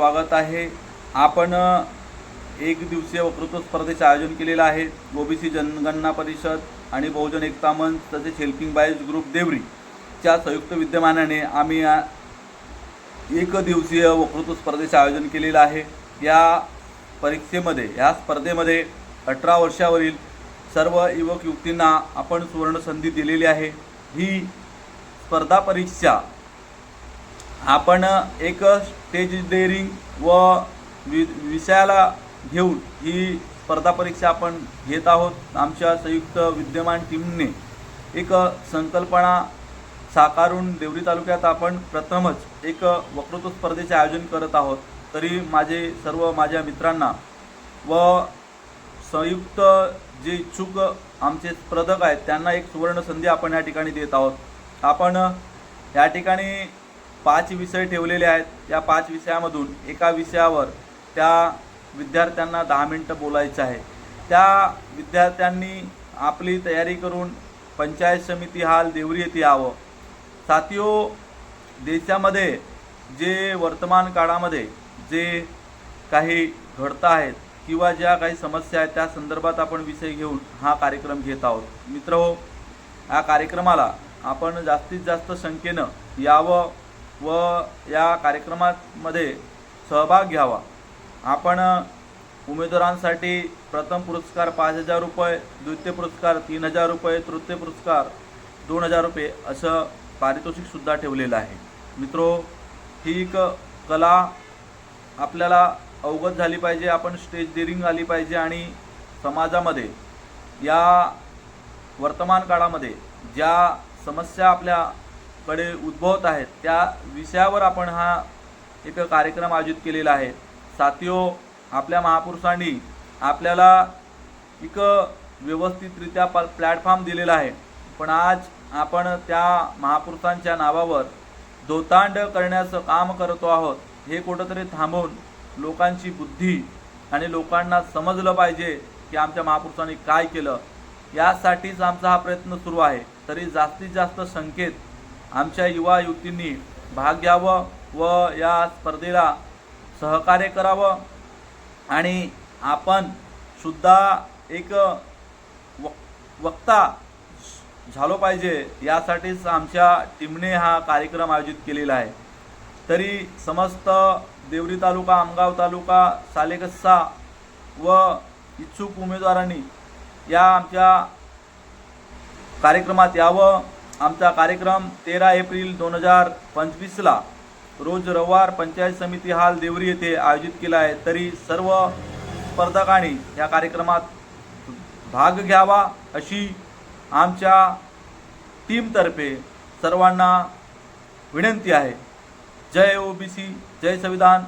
स्वागत आहे. आपण एक दिवसीय वक्तृत्व स्पर्धेचे आयोजन केलेलं आहे. ओबीसी जनगणना परिषद आणि बहुजन एकता मंच तसेच हेल्पिंग बायज ग्रुप देवरीच्या संयुक्त विद्यमानाने आम्ही एक दिवसीय वक्तृत्व स्पर्धेचे आयोजन केलेलं आहे. या परीक्षेमध्ये ह्या स्पर्धेमध्ये अठरा वर्षावरील सर्व युवक युवतींना आपण सुवर्णसंधी दिलेली आहे. ही स्पर्धा परीक्षा आपण एक स्टेज डेअरिंग व वि विषयाला घेऊन ही स्पर्धा परीक्षा आपण घेत आहोत आमच्या संयुक्त विद्यमान टीमने. एक संकल्पना साकारून देवरी तालुक्यात आपण प्रथमच एक वक्तृत्व स्पर्धेचे आयोजन करत आहोत. तरी माझे सर्व माझ्या मित्रांना व संयुक्त जे इच्छुक आमचे स्पर्धक आहेत त्यांना एक सुवर्ण संधी आपण या ठिकाणी देत आहोत. आपण या ठिकाणी पाच विषय ठेवलेले आहेत. या पाच विषयामधून एका विषयावर त्या विद्यार्थ्यांना दहा मिनटं बोलायचं आहे. त्या विद्यार्थ्यांनी आपली तयारी करून पंचायत समिती हाल देवरी येथे यावं. साथियो देशामध्ये जे वर्तमान काळामध्ये जे काही घडतं आहेत किंवा ज्या काही समस्या आहेत त्या संदर्भात आपण विषय घेऊन हा कार्यक्रम घेत आहोत. मित्र हो या कार्यक्रमाला आपण जास्तीत जास्त संख्येनं यावं व या कार्यक्रमामध्ये सहभाग घ्यावा. आपण उमेदवारांसाठी प्रथम पुरस्कार पाच हजार रुपये द्वितीय पुरस्कार तीन हजार रुपये तृतीय पुरस्कार दोन हजार रुपये असं पारितोषिकसुद्धा ठेवलेलं आहे. मित्रो ही एक कला आपल्याला अवगत झाली पाहिजे आपण स्टेज डेअरिंग आली पाहिजे आणि समाजामध्ये या वर्तमान काळामध्ये ज्या समस्या आपल्या कडे उद्भवत आहेत. त्या विषयावर आपण हा एक कार्यक्रम आयोजित केलेला आहे. साथियो आपल्या महापुरुषांनी आपल्याला एक व्यवस्थितरित्या प प्लॅटफॉर्म दिलेला आहे. पण आज आपण त्या महापुरुषांच्या नावावर दोतांड करण्याचं काम करतो आहोत. हे कुठंतरी थांबवून लोकांची बुद्धी आणि लोकांना समजलं पाहिजे की आमच्या महापुरुषांनी काय केलं. यासाठीच आमचा हा प्रयत्न सुरू आहे. तरी जास्तीत जास्त संकेत आमच्या युवा युवतींनी भाग घ्यावं व या स्पर्धेला सहकार्य करावं. आणि आपण सुद्धा एक वक वक्ता झालो पाहिजे यासाठीच आमच्या टीमने हा कार्यक्रम आयोजित केलेला आहे. तरी समस्त देवरी तालुका आमगाव तालुका सालेकस्सा व इच्छुक उमेदवारांनी या आमच्या कार्यक्रमात यावं. आमचा कार्यक्रम तेरा एप्रिल दोन हजार पंचवीसला रोज रविवार पंचायत समिती हाल देवरी येथे आयोजित केला आहे. तरी सर्व स्पर्धकांनी या कार्यक्रमात भाग घ्यावा अशी आमच्या टीमतर्फे सर्वांना विनंती आहे. जय ओबीसी जय संविधान.